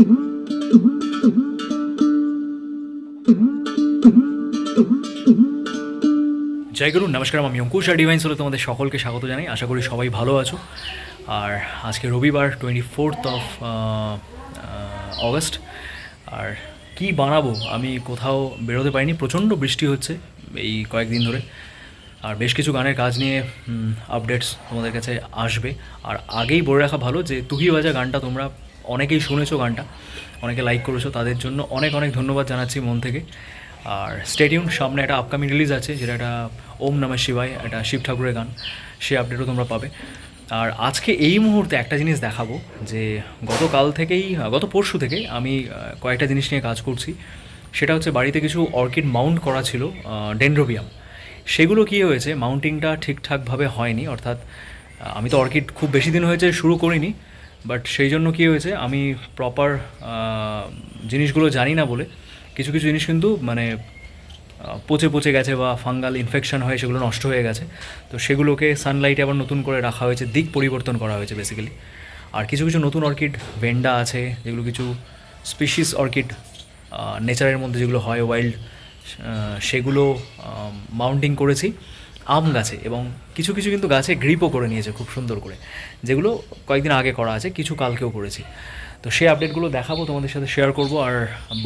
জয় গুরু, নমস্কার, আমি অঙ্কুশ আর ডিভাইন্স হলে তোমাদের সকলকে স্বাগত জানাই। আশা করি সবাই ভালো আছো। আর আজকে রবিবার টোয়েন্টি ফোর্থ অফ অগস্ট আর কি বানাবো, আমি কোথাও বেরোতে পারিনি। প্রচণ্ড বৃষ্টি হচ্ছে এই কয়েকদিন ধরে। আর বেশ কিছু গানের কাজ নিয়ে আপডেটস তোমাদের কাছে আসবে। আর আগেই বলে রাখা ভালো যে তুহি বাজা গানটা তোমরা অনেকেই শুনেছো গানটা, অনেকে লাইক করেছ, তাদের জন্য অনেক অনেক ধন্যবাদ জানাচ্ছি মন থেকে। আর স্টেডিয়াম সামনে একটা আপকামিং রিলিজ আছে, যেটা একটা ওম নমঃ শিবায়, একটা শিব ঠাকুরের গান, সে আপডেটও তোমরা পাবে। আর আজকে এই মুহূর্তে একটা জিনিস দেখাবো, যে গতকাল থেকেই, গত পরশু থেকে আমি কয়েকটা জিনিস নিয়ে কাজ করছি। সেটা হচ্ছে বাড়িতে কিছু অর্কিড মাউন্ট করা ছিল ডেন্ড্রোবিয়াম। সেগুলো কী হয়েছে মাউন্টিংটা ঠিকঠাকভাবে হয়নি, অর্থাৎ আমি তো অর্কিড খুব বেশি দিন হয়েছে শুরু করিনি বাট সেই জন্য কী হয়েছে, আমি প্রপার জিনিসগুলো জানি না বলে কিছু কিছু জিনিস কিন্তু মানে পচে পচে গেছে বা ফাঙ্গাল ইনফেকশন হয়ে সেগুলো নষ্ট হয়ে গেছে। তো সেগুলোকে সানলাইটে আবার নতুন করে রাখা হয়েছে, দিক পরিবর্তন করা হয়েছে বেসিক্যালি আর কিছু কিছু নতুন অর্কিড ভেন্ডা আছে, যেগুলো কিছু স্পিসিস অর্কিড নেচারের মধ্যে যেগুলো হয় ওয়াইল্ড সেগুলো মাউন্টিং করেছি। আম গাছে এবং কিছু কিছু কিন্তু গাছে গ্রিপও করে নিয়েছে খুব সুন্দর করে, যেগুলো কয়েকদিন আগে করা আছে, কিছু কালকেও করেছি। তো সেই আপডেটগুলো দেখাবো, তোমাদের সাথে শেয়ার করব। আর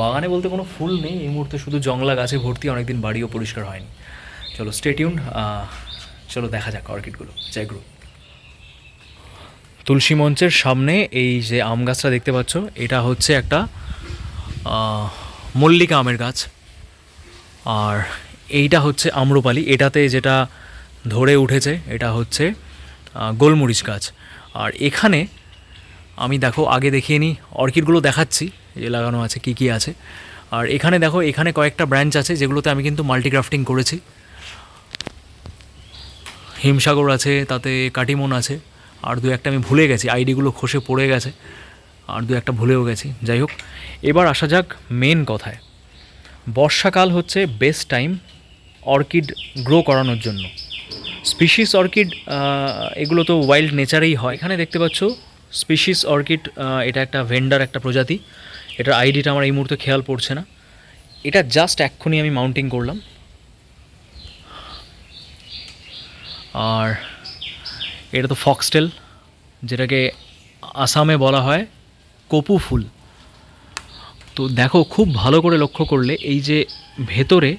বাগানে বলতে কোনো ফুল নেই, এই মুহূর্তে শুধু জংলা গাছে ভর্তি, অনেকদিন বাড়িও পরিষ্কার হয়নি। চলো স্টেটিউন চলো দেখা যাক অর্কিডগুলো, জয় গুরু। তুলসী মঞ্চের সামনে এই যে আম গাছটা দেখতে পাচ্ছ, এটা হচ্ছে একটা মল্লিকা আমের গাছ। আর এইটা হচ্ছে আম্রপালি। এটাতে যেটা ধরে উঠেছে, এটা হচ্ছে গোলমরিচ গাছ। আর এখানে আমি দেখো, আগে দেখিয়ে নিই, অর্কিডগুলো দেখাচ্ছি, যে লাগানো আছে, কি কি আছে। আর এখানে দেখো, এখানে কয়েকটা ব্রাঞ্চ আছে, যেগুলোতে আমি কিন্তু মাল্টিগ্রাফটিং করেছি। হিমসাগর আছে, তাতে কাটিমন আছে, আর দু একটা আমি ভুলে গেছি, আইডিগুলো খসে পড়ে গেছে, আর দু একটা ভুলেও গেছি। যাই হোক, এবার আসা যাক মেন কথায়। বর্ষাকাল হচ্ছে বেস্ট টাইম অর্কিড গ্রো করানোর জন্য। স্পিসিস অর্কিড এগুলো তো ওয়াইল্ড নেচারেই হয়। এখানে দেখতে পাচ্ছ স্পিসিস অর্কিড এটা একটা ভেন্ডার একটা প্রজাতি। এটার আইডিটা আমার এই মুহূর্তে খেয়াল পড়ছে না। এটা জাস্ট এক্ষুনি আমি মাউন্টিং করলাম। আর এটা তো ফক্সটেল যেটাকে আসামে বলা হয় কপু ফুল। তো দেখো, খুব ভালো করে লক্ষ্য করলে এই যে ভেতরে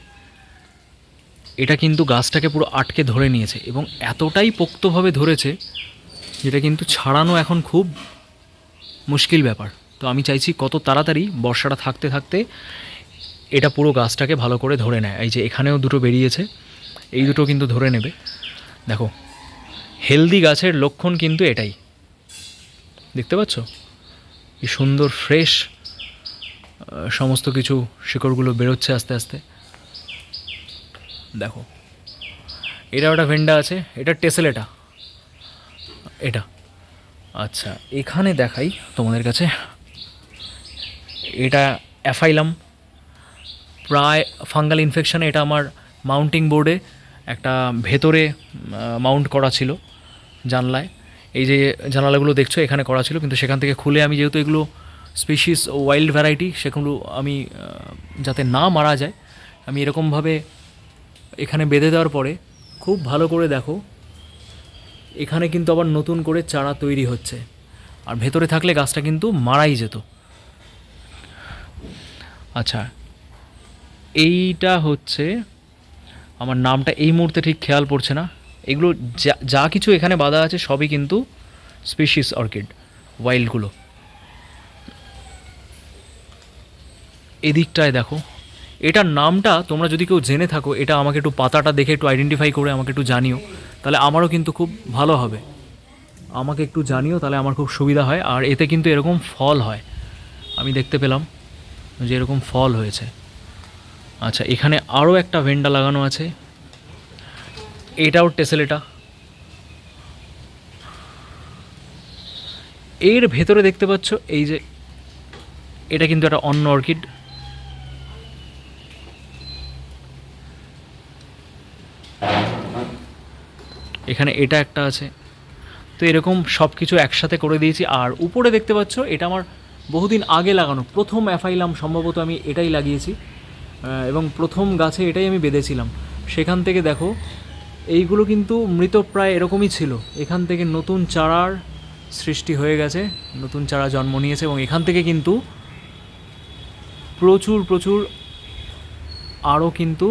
এটা কিন্তু গাছটাকে পুরো আটকে ধরে নিয়েছে এবং এতটাই পোক্তভাবে ধরেছে যেটা কিন্তু ছাড়ানো এখন খুব মুশকিল ব্যাপার। তো আমি চাইছি কত তাড়াতাড়ি বর্ষাটা থাকতে থাকতে এটা পুরো গাছটাকে ভালো করে ধরে নেয়। এই যে এখানেও দুটো বেরিয়েছে, এই দুটো কিন্তু ধরে নেবে। দেখো, হেলদি গাছের লক্ষণ কিন্তু এটাই। দেখতে পাচ্ছ? কি সুন্দর, ফ্রেশ সমস্ত কিছু শিকড়গুলো বেরোচ্ছে আস্তে আস্তে। দেখো। এটা ওটা ভেন্ডা আছে, এটা টেসেলেটা। এটা। আচ্ছা এখানে দেখাই তোমাদের কাছে। এটা অ্যাফাইলাম। প্রায় ফাঙ্গাল ইনফেকশানে, এটা আমার মাউন্টিং বোর্ডে একটা ভেতরে মাউন্ট করা ছিল জানলায়। এই যে জানালাগুলো দেখছ, এখানে করা ছিল, কিন্তু সেখান থেকে খুলে আমি যেহেতু এগুলো স্পিসিস ওয়াইল্ড ভ্যারাইটি সেগুলো আমি যাতে না মারা যায়, আমি এরকমভাবে এখানে বেঁধে দেওয়ার পরে খুব ভালো করে দেখো, এখানে কিন্তু আবার নতুন করে চারা তৈরি হচ্ছে। আর ভেতরে থাকলে গাছটা কিন্তু মারাই যেত। আচ্ছা এইটা হচ্ছে, আমার নামটা এই মুহূর্তে ঠিক খেয়াল পড়ছে না। এগুলো যা যা কিছু এখানে বাঁধা আছে সবই কিন্তু স্পিসিস অর্কিড ওয়াইল্ডগুলো এদিকটায় দেখো। এটার নামটা তোমরা যদি কেউ জেনে থাকো, এটা আমাকে একটু পাতাটা দেখে একটু আইডেন্টিফাই করে আমাকে একটু জানিও। তাহলে আমারও কিন্তু খুব ভালো হবে। আমাকে একটু জানিও, তাহলে আমার খুব সুবিধা হয়। আর এতে কিন্তু এরকম ফল হয়। আমি দেখতে পেলাম যে এরকম ফল হয়েছে। আচ্ছা এখানে আরও একটা ভেন্ডা লাগানো আছে। এটাও টেসেলেটা। এর ভেতরে দেখতে পাচ্ছ, এই যে এটা কিন্তু একটা অন্য অর্কিড। এখানে এটা একটা আছে। তো এরকম সব কিছু একসাথে করে দিয়েছি। আর উপরে দেখতে পাচ্ছ, এটা আমার বহুদিন আগে লাগানো। প্রথম অ্যাফাইলাম সম্ভবত আমি এটাই লাগিয়েছি। এবং প্রথম গাছে এটাই আমি বেঁধেছিলাম। সেখান থেকে দেখো, এইগুলো কিন্তু মৃতপ্রায় এরকমই ছিল। এখান থেকে নতুন চারার সৃষ্টি হয়ে গেছে, নতুন চারা জন্ম নিয়েছে এবং এখান থেকে কিন্তু প্রচুর প্রচুর আরও কিন্তু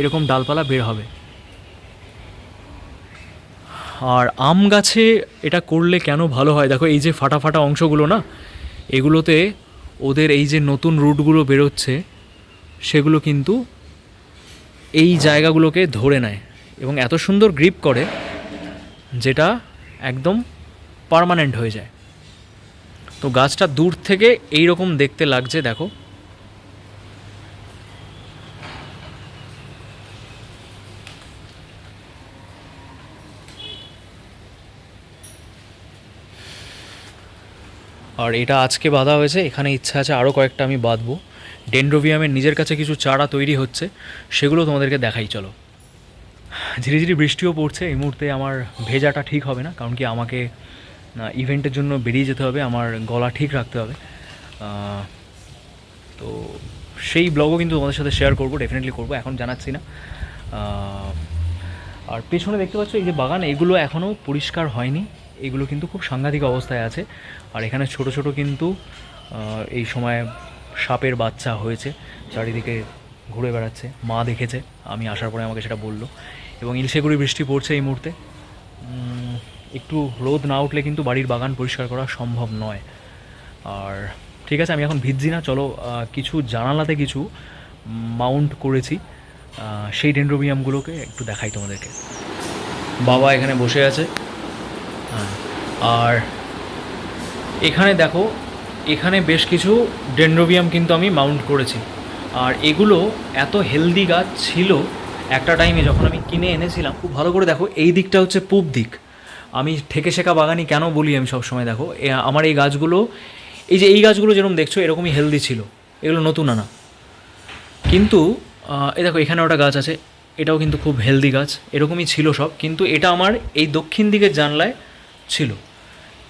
এরকম ডালপালা বের হবে। আর আম গাছে এটা করলে কেন ভালো হয়? দেখো, এই যে ফাটা ফাটা অংশগুলো না, এগুলোতে ওদের এই যে নতুন রুটগুলো বেরোচ্ছে, সেগুলো কিন্তু এই জায়গাগুলোকে ধরে নেয় এবং এত সুন্দর গ্রিপ করে যেটা একদম পার্মানেন্ট হয়ে যায়। তো গাছটা দূর থেকে এই রকম দেখতে লাগছে, দেখো। আর এটা আজকে বাঁধা হয়েছে, এখানে ইচ্ছা আছে আরও কয়েকটা আমি বাঁধবো। ডেন্ড্রোভিয়ামের নিজের কাছে কিছু চারা তৈরি হচ্ছে, সেগুলো তোমাদেরকে দেখাই, চলো। ধীরে ধীরে বৃষ্টিও পড়ছে, এই মুহূর্তে আমার ভেজাটা ঠিক হবে না, কারণ কি আমাকে ইভেন্টের জন্য বেরিয়ে যেতে হবে, আমার গলা ঠিক রাখতে হবে। তো সেই ব্লগও কিন্তু তোমাদের সাথে শেয়ার করব ডেফিনেটলি করব, এখন জানাচ্ছি না। আর পেছনে দেখতে পাচ্ছ এই যে বাগান, এগুলো এখনও পরিষ্কার হয়নি। এগুলো কিন্তু খুব সাংঘাতিক অবস্থায় আছে। আর এখানে ছোট ছোট কিন্তু এই সময় সাপের বাচ্চা হয়েছে, চারিদিকে ঘুরে বেড়াচ্ছে, মা দেখেছে, আমি আসার পরে আমাকে সেটা বলল। এবং ইলশেগুড়ি বৃষ্টি পড়ছে এই মুহূর্তে। একটু রোদ না উঠলে কিন্তু বাড়ির বাগান পরিষ্কার করা সম্ভব নয়। আর ঠিক আছে, আমি এখন ভিজছি না, চলো কিছু জানালাতে কিছু মাউন্ট করেছি। সেই ডেন্ড্রোবিয়ামগুলোকে একটু দেখাই তোমাদেরকে। বাবা এখানে বসে আছে। হ্যাঁ আর এখানে দেখো, এখানে বেশ কিছু ডেন্ড্রোবিয়াম কিন্তু আমি মাউন্ট করেছি। আর এগুলো এত হেলদি গাছ ছিল একটা টাইমে যখন আমি কিনে এনেছিলাম, খুব ভালো করে দেখো, এই দিকটা হচ্ছে পূব দিক। আমি ঠেকে শেখা বাগানি কেন বলি আমি সবসময় দেখো আমার এই গাছগুলো, এই যে এই গাছগুলো যেরকম দেখছ, এরকমই হেলদি ছিল। এগুলো নতুন আনা। কিন্তু এই দেখো এখানে ওটা গাছ আছে। এটাও কিন্তু খুব হেলদি গাছ। এরকমই ছিল সব, কিন্তু এটা আমার এই দক্ষিণ দিকের জানলায় ছিল।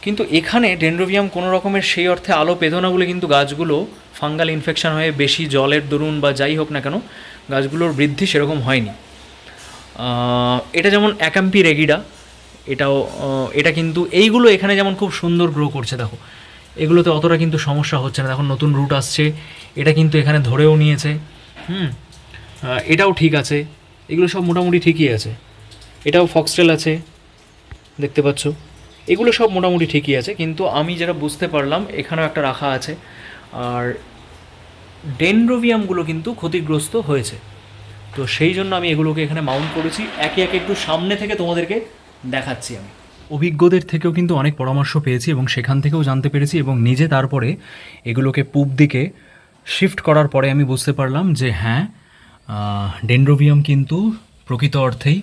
কিন্তু এখানে ডেন্ড্রোভিয়াম কোনো রকমের সেই অর্থে আলো পেত না বলে কিন্তু গাছগুলো ফাঙ্গাল ইনফেকশান হয়ে বেশি জলের দরুন বা যাই হোক না কেন, গাছগুলোর বৃদ্ধি সেরকম হয়নি। এটা যেমন একাম্পি রেগিডা এটাও এটা কিন্তু এইগুলো এখানে যেমন খুব সুন্দর গ্রো করছে, দেখো। এগুলোতে অতটা কিন্তু সমস্যা হচ্ছে না। দেখো, নতুন রুট আসছে। এটা কিন্তু এখানে ধরেও নিয়েছে। হুম এটাও ঠিক আছে। এগুলো সব মোটামুটি ঠিকই আছে। এটাও ফক্সটেল আছে, দেখতে পাচ্ছ। এগুলো সব মোটামুটি ঠিকই আছে, কিন্তু আমি যেটা বুঝতে পারলাম, এখানেও একটা রাখা আছে। আর ডেনড্রোভিয়ামগুলো কিন্তু ক্ষতিগ্রস্ত হয়েছে। তো সেই জন্য আমি এগুলোকে এখানে মাউন্ট করেছি। একে একে একটু সামনে থেকে তোমাদেরকে দেখাচ্ছি আমি। অভিজ্ঞদের থেকেও কিন্তু অনেক পরামর্শ পেয়েছি এবং সেখান থেকেও জানতে পেরেছি এবং নিজে তারপরে এগুলোকে পূব দিকে শিফট করার পরে আমি বুঝতে পারলাম যে হ্যাঁ ডেন্ড্রোভিয়াম কিন্তু প্রকৃত অর্থেই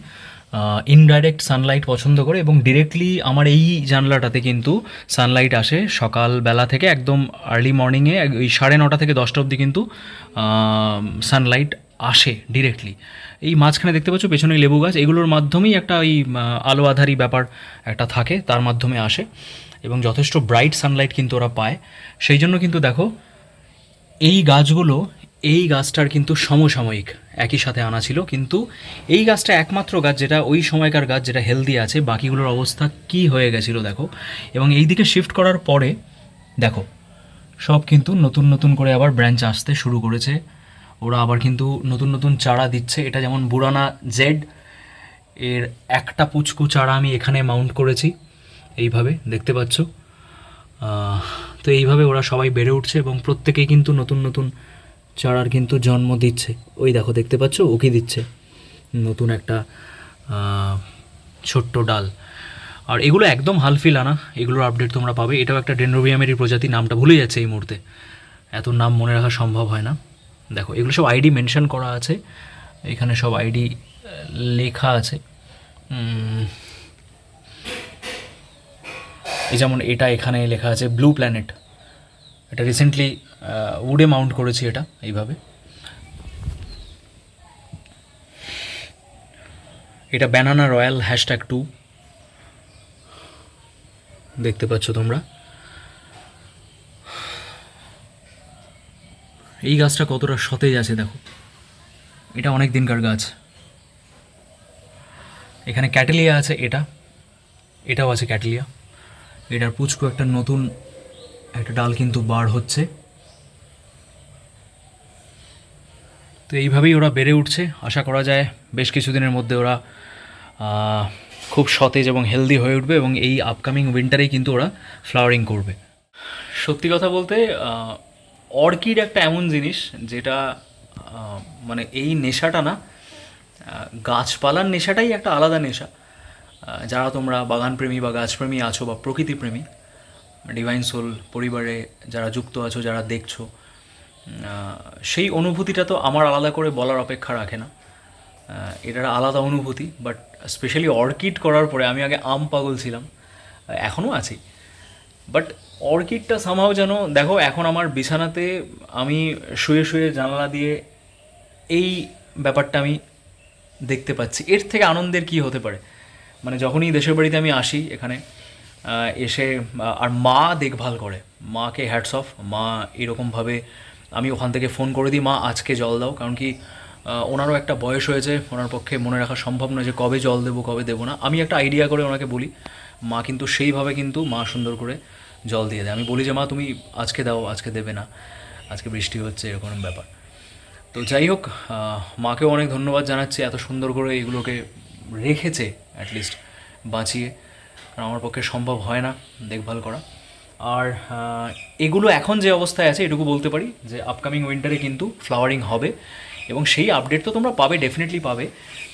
ইনডাইরেক্ট সানলাইট পছন্দ করে এবং ডিরেক্টলি আমার এই জানলাটাতে কিন্তু সানলাইট আসে সকালবেলা থেকে একদম আর্লি মর্নিংয়ে ওই সাড়ে নটা থেকে দশটা অবধি কিন্তু সানলাইট আসে ডিরেক্টলি এই মাঝখানে দেখতে পাচ্ছ পেছনে লেবু গাছ এগুলোর মাধ্যমেই একটা ওই আলো আধারি ব্যাপার একটা থাকে, তার মাধ্যমে আসে এবং যথেষ্ট ব্রাইট সানলাইট কিন্তু ওরা পায়। সেই জন্য কিন্তু দেখো, এই গাছগুলো এই গাছটার কিন্তু সমসাময়িক। একই সাথে আনা ছিল, কিন্তু এই গাছটা একমাত্র গাছ যেটা, ওই সময়কার গাছ যেটা হেলদি আছে, বাকিগুলোর অবস্থা কি হয়ে গেছিল দেখো। এবং এই দিকে শিফট করার পরে, দেখো, সব কিন্তু নতুন নতুন করে আবার ব্রাঞ্চ আসতে শুরু করেছে। ওরা আবার কিন্তু নতুন নতুন চারা দিচ্ছে। এটা যেমন বুরানা জেড এর একটা পুচকু চারা আমি এখানে মাউন্ট করেছি। এইভাবে, দেখতে পাচ্ছ? তো এইভাবে ওরা সবাই বেড়ে উঠছে এবং প্রত্যেকেই কিন্তু নতুন নতুন চারার কিন্তু জন্ম দিচ্ছে। ওই দেখো, দেখতে পাচ্ছ? ওকে দিচ্ছে? নতুন একটা ছোট্ট ডাল। আর এগুলো একদম হালফিল আনা এগুলোর আপডেট তোমরা পাবে। এটাও একটা ডেন্ড্রোবিয়ামেরই প্রজাতি, নামটা ভুলে যাচ্ছে এই মুহূর্তে। এত নাম মনে রাখা সম্ভব হয় না। দেখো, এগুলো সব আইডি মেনশন করা আছে। এখানে সব আইডি লেখা আছে। এই যেমন এটা এখানে লেখা আছে ব্লু প্ল্যানেট এটা রিসেন্টলি উডে মাউন্ট করেছি এটা, এইভাবে। এটা ব্যানানা রয়্যাল হ্যাশট্যাগ টু দেখতে পাচ্ছ তোমরা। এই গাছটা কতটা সতেজ আছে, দেখো। এটা অনেক দিনকার গাছ। এখানে ক্যাটেলিয়া আছে, এটা। এটাও আছে ক্যাটেলিয়া এটার পুচকু একটা নতুন একটা ডাল কিন্তু বার হচ্ছে। তো এইভাবেই ওরা বেড়ে উঠছে। আশা করা যায় বেশ কিছুদিনের মধ্যে ওরা খুব সতেজ এবং হেলদি হয়ে উঠবে এবং এই আপকামিং উইন্টারেই কিন্তু ওরা ফ্লাওয়ারিং করবে। সত্যি কথা বলতে অর্কিড একটা এমন জিনিস যেটা মানে এই নেশাটা না গাছপালার নেশাটাই একটা আলাদা নেশা। যারা তোমরা বাগানপ্রেমী বা গাছপ্রেমী আছো বা প্রকৃতিপ্রেমী ডিভাইন সোল পরিবারে যারা যুক্ত আছো, যারা দেখছ সেই অনুভূতিটা তো আমার আলাদা করে বলার অপেক্ষা রাখে না। এটার আলাদা অনুভূতি বাট স্পেশালি অর্কিড করার পরে আমি আগে আম পাগল ছিলাম এখনও আছি। বাট অর্কিডটা সামহাও যেন, দেখো, এখন আমার বিছানাতে আমি শুয়ে শুয়ে জানালা দিয়ে এই ব্যাপারটা আমি দেখতে পাচ্ছি। এর থেকে আনন্দের কি হতে পারে? মানে যখনই দেশের বাড়িতে আমি আসি এখানে এসে আর মা দেখভাল করে। মাকে হ্যাটস অফ মা এরকমভাবে আমি ওখান থেকে ফোন করে দিই, মা, আজকে জল দাও। কারণ কি ওনারও একটা বয়স হয়েছে, ওনার পক্ষে মনে রাখা সম্ভব নয় যে কবে জল দেবো, কবে দেবো না। আমি একটা আইডিয়া করে ওনাকে বলি, মা কিন্তু সেইভাবে কিন্তু মা সুন্দর করে জল দিয়ে দেয়। আমি বলি যে, মা, তুমি আজকে দাও, আজকে দেবে না। আজকে বৃষ্টি হচ্ছে, এরকম ব্যাপার। তো যাই হোক মাকেও অনেক ধন্যবাদ জানাচ্ছি, এত সুন্দর করে এগুলোকে রেখেছে অ্যাটলিস্ট বাঁচিয়ে। কারণ আমার পক্ষে সম্ভব হয় না দেখভাল করা। আর এগুলো এখন যে অবস্থায় আছে এটুকু বলতে পারি যে আপকামিং উইন্টারে কিন্তু ফ্লাওয়ারিং হবে এবং সেই আপডেট তো তোমরা পাবে ডেফিনেটলি পাবে।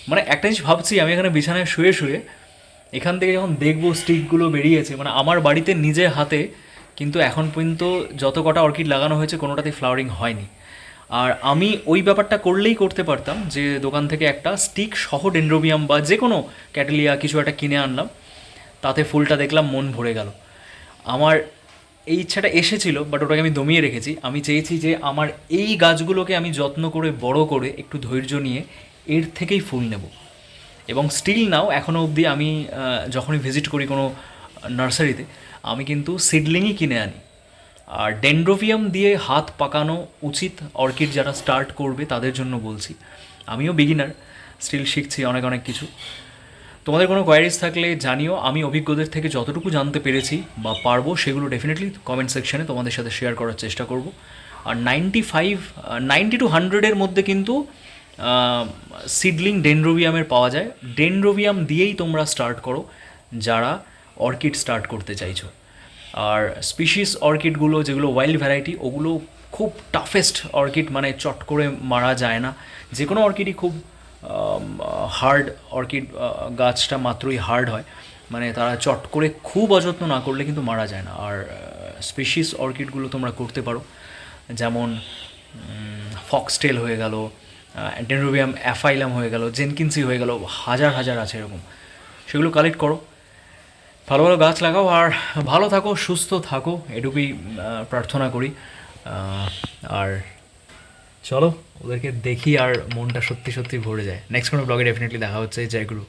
মানে একটা জিনিস ভাবছি, আমি এখানে বিছানায় শুয়ে শুয়ে এখান থেকে যখন দেখব স্টিকগুলো বেরিয়েছে মানে আমার বাড়িতে নিজে হাতে কিন্তু এখন পর্যন্ত যত কটা অর্কিড লাগানো হয়েছে কোনোটাতেই ফ্লাওয়ারিং হয়নি। আর আমি ওই ব্যাপারটা করলেই করতে পারতাম যে দোকান থেকে একটা স্টিক সহ ডেন্ড্রোবিয়াম বা যে কোনো ক্যাটেলিয়া কিছু একটা কিনে আনলাম। তাতে ফুলটা দেখলাম মন ভরে গেল। আমার এই ইচ্ছাটা এসেছিল বাট ওটাকে আমি দমিয়ে রেখেছি। আমি চেয়েছি যে আমার এই গাছগুলোকে আমি যত্ন করে, বড় করে, একটু ধৈর্য নিয়ে এর থেকেই ফুল নেব। এবং স্টিল নাও এখনও অবধি আমি যখনই ভিজিট করি কোনো নার্সারিতে, আমি কিন্তু সিডলিংই কিনে আনি। আর ডেন্ড্রোভিয়াম দিয়ে হাত পাকানো উচিত, অর্কিড যারা স্টার্ট করবে, তাদের জন্য বলছি। আমিও বিগিনার স্টিল শিখছি অনেক অনেক কিছু। তোমাদের কোনো কোয়ারিজ থাকলে জানিও। আমি অভিজ্ঞদের থেকে যতটুকু জানতে পেরেছি বা পারব, সেগুলো ডেফিনেটলি কমেন্ট সেকশানে তোমাদের সাথে শেয়ার করার চেষ্টা করব। আর নাইনটি ফাইভ নাইনটি টু হান্ড্রেডের মধ্যে কিন্তু সিডলিং ডেনড্রোভিয়ামের পাওয়া যায়। ডেনড্রোভিয়াম দিয়েই তোমরা স্টার্ট করো, যারা অর্কিড স্টার্ট করতে চাইছো। আর স্পিসিস অর্কিডগুলো যেগুলো ওয়াইল্ড ভ্যারাইটি ওগুলো খুব টাফেস্ট অর্কিড মানে চট করে মারা যায় না। যে কোনো অর্কিডই খুব হার্ড অর্কিড গাছটা মাত্রই হার্ড হয়। মানে তারা চট করে খুব অযত্ন না করলে কিন্তু মারা যায় না। আর স্পেশিস অর্কিডগুলো তোমরা করতে পারো। যেমন ফক্সটেল হয়ে গেল ডেনরোবিয়াম অ্যাফাইলাম হয়ে গেল জেনকিন্সি হয়ে গেল, হাজার হাজার আছে এরকম। সেগুলো কালেক্ট করো। ভালো ভালো গাছ লাগাও আর ভালো থাকো, সুস্থ থাকো, এটুকুই প্রার্থনা করি। আর চলো, ওদেরকে দেখি আর মনটা সত্যি সত্যি ভরে যায়। নেক্সট কোনো ব্লগে ডেফিনেটলি দেখা হচ্ছে। জয় গুরু।